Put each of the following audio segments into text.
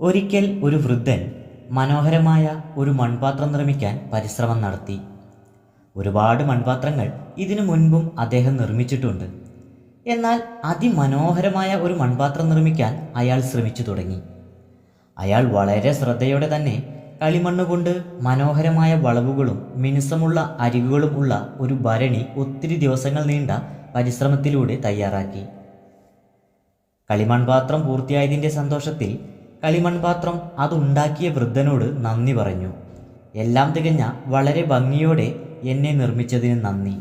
ഒരിക്കൽ ഒരു വൃദ്ധൻ മനോഹരമായ ഒരു മൺപാത്രം നിർമ്മിക്കാൻ പരിശ്രമം നടത്തി. ഒരുപാട് മൺപാത്രങ്ങൾ ഇതിനു മുൻപും അദ്ദേഹം നിർമ്മിച്ചിട്ടുണ്ട്. എന്നാൽ അതിമനോഹരമായ ഒരു മൺപാത്രം നിർമ്മിക്കാൻ അയാൾ ശ്രമിച്ചു തുടങ്ങി. അയാൾ വളരെ ശ്രദ്ധയോടെ തന്നെ കളിമണ്ണ് കൊണ്ട് മനോഹരമായ വളവുകളും മിനുസമുള്ള അരികുകളും ഉള്ള ഒരു ഭരണി ഒത്തിരി ദിവസങ്ങൾ നീണ്ട പരിശ്രമത്തിലൂടെ തയ്യാറാക്കി. കളിമൺപാത്രം പൂർത്തിയായതിന്റെ സന്തോഷത്തിൽ കളിമൺപാത്രം അതുണ്ടാക്കിയ വൃദ്ധനോട് നന്ദി പറഞ്ഞു. എല്ലാം തികഞ്ഞ വളരെ ഭംഗിയോടെ എന്നെ നിർമ്മിച്ചതിന് നന്ദി.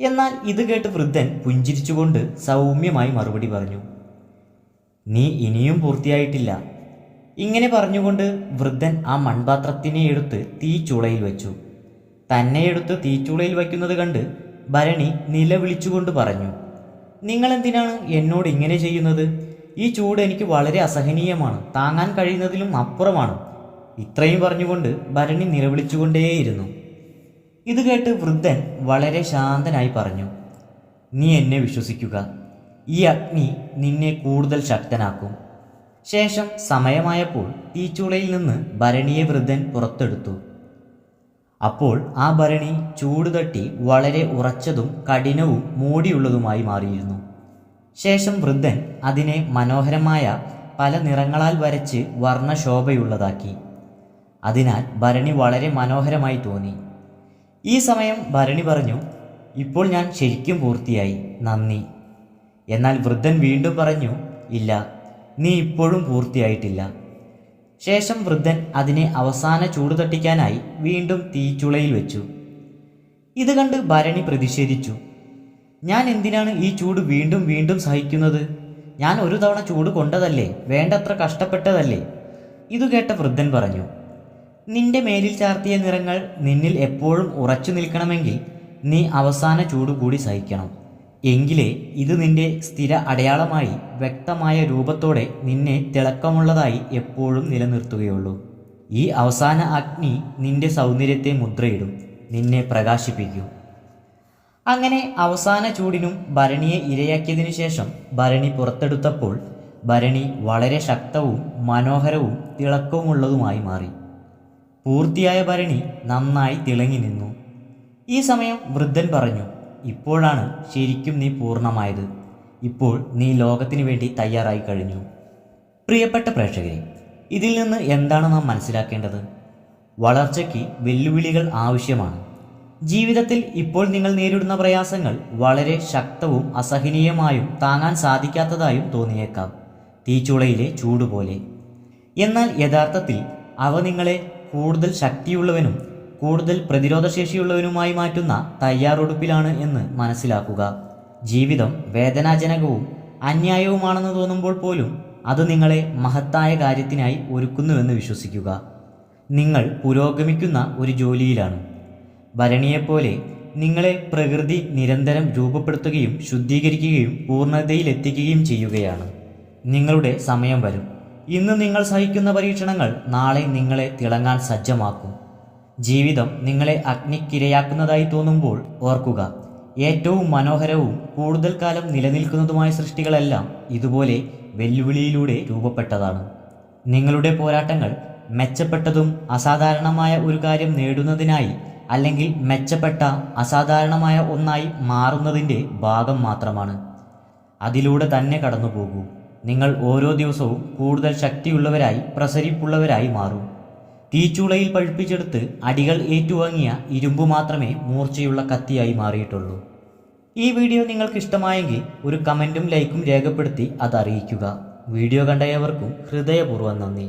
എന്നാൽ ഇത് കേട്ട് വൃദ്ധൻ പുഞ്ചിരിച്ചുകൊണ്ട് സൗമ്യമായി മറുപടി പറഞ്ഞു. നീ ഇനിയും പൂർത്തിയായിട്ടില്ല ഇങ്ങനെ പറഞ്ഞുകൊണ്ട് വൃദ്ധൻ ആ മൺപാത്രത്തിനെ എടുത്ത് തീച്ചുളയിൽ വെച്ചു. തന്നെ എടുത്ത് തീച്ചുളയിൽ വയ്ക്കുന്നത് കണ്ട് ഭരണി നിലവിളിച്ചുകൊണ്ട് പറഞ്ഞു. നിങ്ങളെന്തിനാണ് എന്നോട് ഇങ്ങനെ ചെയ്യുന്നത്? ഈ ചൂട് എനിക്ക് വളരെ അസഹനീയമാണ്. താങ്ങാൻ കഴിയുന്നതിലും അപ്പുറമാണ്. ഇത്രയും പറഞ്ഞുകൊണ്ട് ഭരണി നിലവിളിച്ചുകൊണ്ടേയിരുന്നു. ഇത് കേട്ട് വൃദ്ധൻ വളരെ ശാന്തനായി പറഞ്ഞു നീ എന്നെ വിശ്വസിക്കുക. ഈ അഗ്നി നിന്നെ കൂടുതൽ ശക്തനാക്കും ശേഷം സമയമായപ്പോൾ തീച്ചൂളയിൽ നിന്ന് ഭരണിയെ വൃദ്ധൻ പുറത്തെടുത്തു. അപ്പോൾ ആ ഭരണി ചൂട് തട്ടി വളരെ ഉറച്ചതും കഠിനവും മൂടിയുള്ളതുമായി മാറിയിരുന്നു. ശേഷം വൃദ്ധൻ അതിനെ മനോഹരമായ പല നിറങ്ങളാൽ വരച്ച് വർണശോഭയുള്ളതാക്കി. അതിനാൽ ഭരണി വളരെ മനോഹരമായി തോന്നി. ഈ സമയം ഭരണി പറഞ്ഞു ഇപ്പോൾ ഞാൻ ശരിക്കും പൂർത്തിയായി. നന്ദി. എന്നാൽ വൃദ്ധൻ വീണ്ടും പറഞ്ഞു ഇല്ല നീ ഇപ്പോഴും പൂർത്തിയായിട്ടില്ല. ശേഷം വൃദ്ധൻ അതിനെ അവസാന ചൂട് തട്ടിക്കാനായി വീണ്ടും തീച്ചുളയിൽ വെച്ചു. ഇത് കണ്ട് ഭരണി പ്രതിഷേധിച്ചു. ഞാൻ എന്തിനാണ് ഈ ചൂട് വീണ്ടും വീണ്ടും സഹിക്കുന്നത്? ഞാൻ ഒരു തവണ ചൂട് കൊണ്ടതല്ലേ? വേണ്ടത്ര കഷ്ടപ്പെട്ടതല്ലേ? ഇതു കേട്ട വൃദ്ധൻ പറഞ്ഞു നിന്റെ മേലിൽ ചാർത്തിയ നിറങ്ങൾ നിന്നിൽ എപ്പോഴും ഉറച്ചു നിൽക്കണമെങ്കിൽ നീ അവസാന ചൂട് കൂടി സഹിക്കണം. എങ്കിലേ ഇത് നിന്റെ സ്ഥിര അടയാളമായി വ്യക്തമായ രൂപത്തോടെ നിന്നെ തിളക്കമുള്ളതായി എപ്പോഴും നിലനിർത്തുകയുള്ളൂ. ഈ അവസാന അഗ്നി നിന്റെ സൗന്ദര്യത്തെ മുദ്രയിടും നിന്നെ പ്രകാശിപ്പിക്കും. അങ്ങനെ അവസാന ചൂടിനും ഭരണിയെ ഇരയാക്കിയതിനു ശേഷം ഭരണി പുറത്തെടുത്തപ്പോൾ ഭരണി വളരെ ശക്തവും മനോഹരവും തിളക്കവുമുള്ളതുമായി മാറി. പൂർത്തിയായ ഭരണി നന്നായി തിളങ്ങി നിന്നു. ഈ സമയം വൃദ്ധൻ പറഞ്ഞു ഇപ്പോഴാണ് ശരിക്കും നീ പൂർണമായത്. ഇപ്പോൾ നീ ലോകത്തിനു വേണ്ടി തയ്യാറായി കഴിഞ്ഞു. പ്രിയപ്പെട്ട പ്രേക്ഷകരെ ഇതിൽ നിന്ന് എന്താണ് നാം മനസ്സിലാക്കേണ്ടത്? വളർച്ചയ്ക്ക് വെല്ലുവിളികൾ ആവശ്യമാണ്. ജീവിതത്തിൽ ഇപ്പോൾ നിങ്ങൾ നേരിടുന്ന പ്രയാസങ്ങൾ വളരെ ശക്തവും അസഹനീയമായും താങ്ങാൻ സാധിക്കാത്തതായും തോന്നിയേക്കാം. തീച്ചുളയിലെ ചൂട് പോലെ. എന്നാൽ യഥാർത്ഥത്തിൽ അവ നിങ്ങളെ കൂടുതൽ ശക്തിയുള്ളവനും കൂടുതൽ പ്രതിരോധശേഷിയുള്ളവനുമായി മാറ്റുന്ന തയ്യാറെടുപ്പിലാണ് എന്ന് മനസ്സിലാക്കുക. ജീവിതം വേദനാജനകവും അന്യായവുമാണെന്ന് തോന്നുമ്പോൾ പോലും അത് നിങ്ങളെ മഹത്തായ കാര്യത്തിനായി ഒരുക്കുന്നുവെന്ന് വിശ്വസിക്കുക. നിങ്ങൾ പുരോഗമിക്കുന്ന ഒരു ജോലിയിലാണ്. ഭരണിയെപ്പോലെ നിങ്ങളെ പ്രകൃതി നിരന്തരം രൂപപ്പെടുത്തുകയും ശുദ്ധീകരിക്കുകയും പൂർണതയിലെത്തിക്കുകയും ചെയ്യുകയാണ്. നിങ്ങളുടെ സമയം വരും. ഇന്ന് നിങ്ങൾ സഹിക്കുന്ന പരീക്ഷണങ്ങൾ നാളെ നിങ്ങളെ തിളങ്ങാൻ സജ്ജമാക്കും. ജീവിതം നിങ്ങളെ അഗ്നിക്കിരയാക്കുന്നതായി തോന്നുമ്പോൾ ഓർക്കുക ഏറ്റവും മനോഹരവും കൂടുതൽ കാലം നിലനിൽക്കുന്നതുമായ സൃഷ്ടികളെല്ലാം ഇതുപോലെ വെല്ലുവിളിയിലൂടെ രൂപപ്പെട്ടതാണ്. നിങ്ങളുടെ പോരാട്ടങ്ങൾ മെച്ചപ്പെട്ടതും അസാധാരണമായ ഒരു കാര്യം നേടുന്നതിനായി അല്ലെങ്കിൽ മെച്ചപ്പെട്ട അസാധാരണമായ ഒന്നായി മാറുന്നതിന്റെ ഭാഗം മാത്രമാണ്. അതിലൂടെ തന്നെ കടന്നു പോകൂ നിങ്ങൾ ഓരോ ദിവസവും കൂടുതൽ ശക്തിയുള്ളവരായി പ്രസരിപ്പുള്ളവരായി മാറും. തീച്ചൂളയിൽ പഴുപ്പിച്ചെടുത്ത് അടികൾ ഏറ്റുവാങ്ങിയ ഇരുമ്പ് മാത്രമേ മൂർച്ചയുള്ള കത്തിയായി മാറിയിട്ടുള്ളൂ. ഈ വീഡിയോ നിങ്ങൾക്ക് ഇഷ്ടമായെങ്കിൽ ഒരു കമന്റും ലൈക്കും രേഖപ്പെടുത്തി അത് അറിയിക്കുക വീഡിയോ കണ്ടയവർക്കും ഹൃദയപൂർവം നന്ദി.